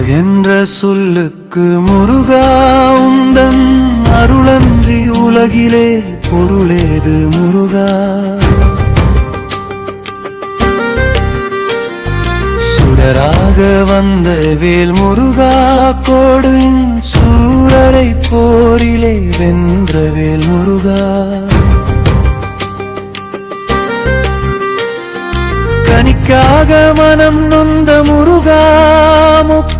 உலகென்ற சொல்லுக்கு முருகா உந்தன் அருளன்றி உலகிலே பொருளேது முருகா. சுடராக வந்த வேல் முருகா கோடின் சூரரை போரிலே வென்ற வேல் முருகா. கனிக்காக மனம் நொந்த முருகா கனியான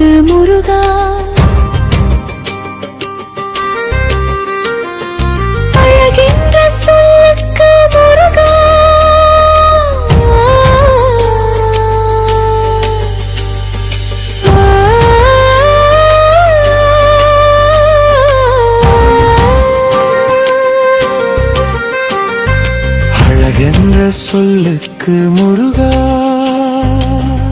அழகு முருகா. அழகின்ற சொல்லுக்கு முருகா. அழகென்ற சொல்லுக்கு முருகா.